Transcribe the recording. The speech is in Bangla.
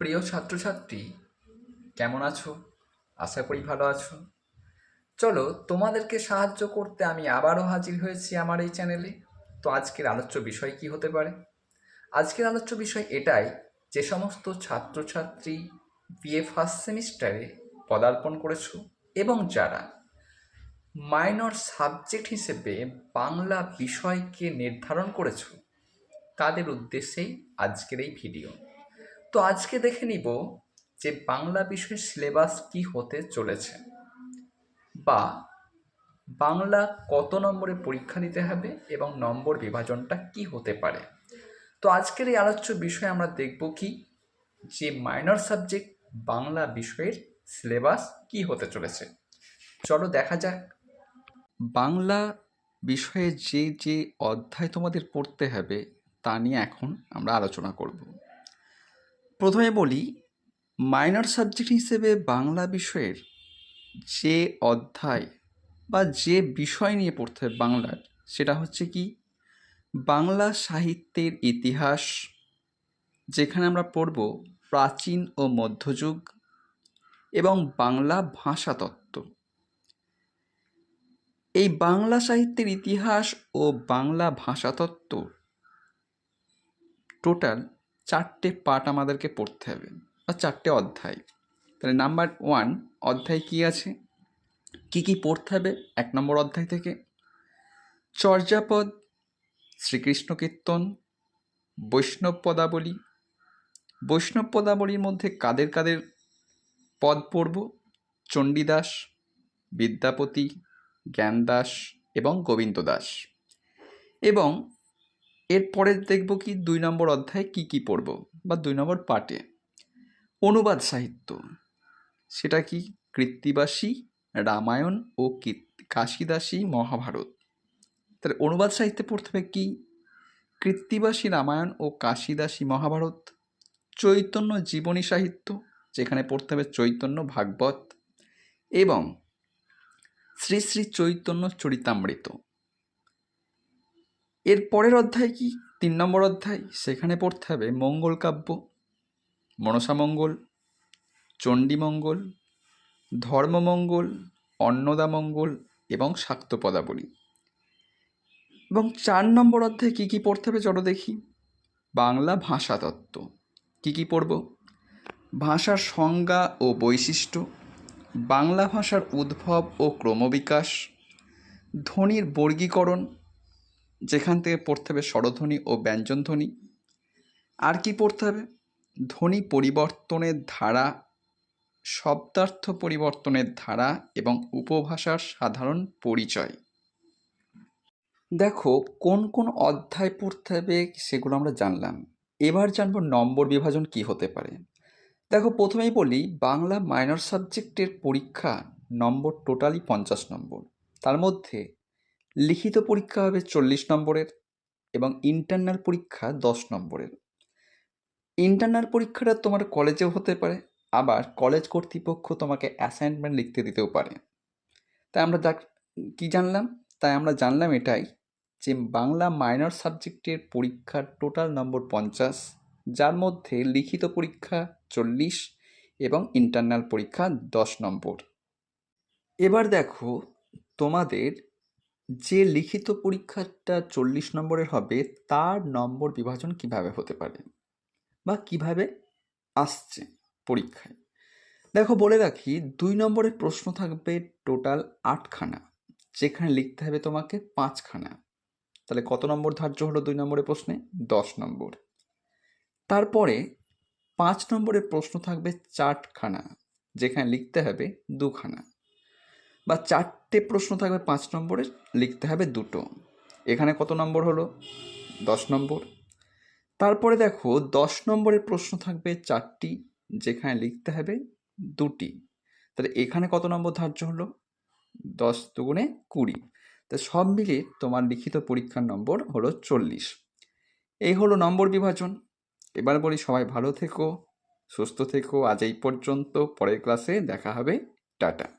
প্রিয় ছাত্রছাত্রী, কেমন আছো? আশা করি ভালো আছো। চলো, তোমাদেরকে সাহায্য করতে আমি আবারও হাজির হয়েছি আমার এই চ্যানেলে। তো আজকের আলোচ্য বিষয় কি হতে পারে? আজকের আলোচ্য বিষয় এটাই যে সমস্ত ছাত্রছাত্রী বিএ ফার্স্ট সেমিস্টারে পদার্পণ করেছ এবং যারা মাইনর সাবজেক্ট হিসেবে বাংলা বিষয়কে নির্ধারণ করেছ, তাদের উদ্দেশ্যেই আজকের এই ভিডিও। তো আজকে দেখে নিব যে বাংলা বিষয়ের সিলেবাস কি হতে চলেছে। বা বাংলা কত নম্বরে পরীক্ষা দিতে হবে এবং নম্বর বিভাজনটা কি হতে পারে। তো আজকের এই আলোচ্য বিষয়ে আমরা দেখব কি যে মাইনর সাবজেক্ট বাংলা বিষয়ের সিলেবাস কি হতে চলেছে। চলো দেখা যাক। বাংলা বিষয়ে যে যে অধ্যায় তোমাদের পড়তে হবে তা নিয়ে এখন আমরা আলোচনা করব। প্রথমে বলি মাইনর সাবজেক্ট হিসেবে বাংলা বিষয়ের যে অধ্যায় বা যে বিষয় নিয়ে পড়তে হবে বাংলার, সেটা হচ্ছে কি? বাংলা সাহিত্যের ইতিহাস, যেখানে আমরা পড়ব প্রাচীন ও মধ্যযুগ এবং বাংলা ভাষাতত্ত্ব এই বাংলা সাহিত্যের ইতিহাস ও বাংলা ভাষাতত্ত্ব টোটাল চারটে পার্ট আমাদেরকে পড়তে হবে, বা চারটে অধ্যায়। তাহলে নাম্বার ওয়ান অধ্যায় কী আছে? কি কি পড়তে হবে এক নম্বর অধ্যায় থেকে? চর্যাপদ, শ্রীকৃষ্ণ কীর্তন, বৈষ্ণব পদাবলী। বৈষ্ণব পদাবলীর মধ্যে কাদের কাদের পদ পড়ব? চণ্ডীদাস, বিদ্যাপতি, জ্ঞানদাস এবং গোবিন্দ দাস এবং এরপরে দেখব কি দুই নম্বর অধ্যায়ে কি কি পড়ব বা দুই নম্বর পার্টে অনুবাদ সাহিত্য। সেটা কি কৃত্তিবাসী, রামায়ণ ও কাশিদাসী মহাভারত। তাহলে অনুবাদ সাহিত্যে পড়তে হবে কি? কৃত্তিবাসী, রামায়ণ ও কাশিদাসী মহাভারত। চৈতন্য জীবনী সাহিত্য, যেখানে পড়তে হবে চৈতন্য ভাগবত। এবং শ্রী শ্রী চৈতন্য চরিতামৃত। এর পরের অধ্যায় কি? তিন নম্বর অধ্যায়, সেখানে পড়তে হবে মঙ্গল কাব্য মনসামঙ্গল চণ্ডীমঙ্গল ধর্মমঙ্গল অন্নদামঙ্গল এবং শাক্ত পদাবলী এবং চার নম্বর অধ্যায়ে কী কী পড়তে হবে চলো দেখি। বাংলা ভাষাতত্ত্ব কী কী পড়ব? ভাষার সংজ্ঞা ও বৈশিষ্ট্য, বাংলা ভাষার উদ্ভব ও ক্রমবিকাশ, ধ্বনির বর্গীকরণ যেখান থেকে পড়তে হবে স্বরধ্বনি ও ব্যঞ্জনধ্বনি। আর কি পড়তে হবে? ধ্বনি পরিবর্তনের ধারা, শব্দার্থ পরিবর্তনের ধারা এবং উপভাষার সাধারণ পরিচয়। দেখো, কোন কোন অধ্যায় পড়তে হবে সেগুলো আমরা জানলাম। এবার জানব নম্বর বিভাজন কি হতে পারে। দেখো, প্রথমেই বলি, বাংলা মাইনর সাবজেক্টের পরীক্ষা নম্বর টোটালি পঞ্চাশ নম্বর। তার মধ্যে লিখিত পরীক্ষা হবে চল্লিশ নম্বরের এবং ইন্টারনাল পরীক্ষা দশ নম্বরের। ইন্টারনাল পরীক্ষাটা তোমার কলেজেও হতে পারে, আবার কলেজ কর্তৃপক্ষ তোমাকে অ্যাসাইনমেন্ট লিখতে দিতেও পারে। তাই আমরা যা কী জানলাম? তাই আমরা জানলাম এটাই যে বাংলা মাইনর সাবজেক্টের পরীক্ষার টোটাল নম্বর পঞ্চাশ, যার মধ্যে লিখিত পরীক্ষা চল্লিশ এবং ইন্টারনাল পরীক্ষা দশ নম্বর। এবার দেখো তোমাদের যে লিখিত পরীক্ষাটা চল্লিশ নম্বরের হবে, তার নম্বর বিভাজন কীভাবে হতে পারে? বা কীভাবে আসছে পরীক্ষায়? দেখো, বলে রাখি, দুই নম্বরের প্রশ্ন থাকবে টোটাল আটখানা, যেখানে লিখতে হবে তোমাকে পাঁচখানা। তাহলে কত নম্বর ধার্য হলো দুই নম্বরের প্রশ্নে? দশ নম্বর। তারপরে পাঁচ নম্বরের প্রশ্ন থাকবে চারখানা, যেখানে লিখতে হবে দুখানা। বা চারটে প্রশ্ন থাকবে পাঁচ নম্বরে, লিখতে হবে দুটো। এখানে কত নম্বর হলো? দশ নম্বর। তারপরে দেখো, দশ নম্বরের প্রশ্ন থাকবে চারটি, যেখানে লিখতে হবে দুটি। তাহলে এখানে কত নম্বর ধার্য হলো? দশ দুগুণে কুড়ি। তো সব মিলিয়ে তোমার লিখিত পরীক্ষার নম্বর হলো চল্লিশ। এই হলো নম্বর বিভাজন। এবার বলি সবাই ভালো থেকো, সুস্থ থেকো। আজ এই পর্যন্ত। পরের ক্লাসে দেখা হবে। টাটা।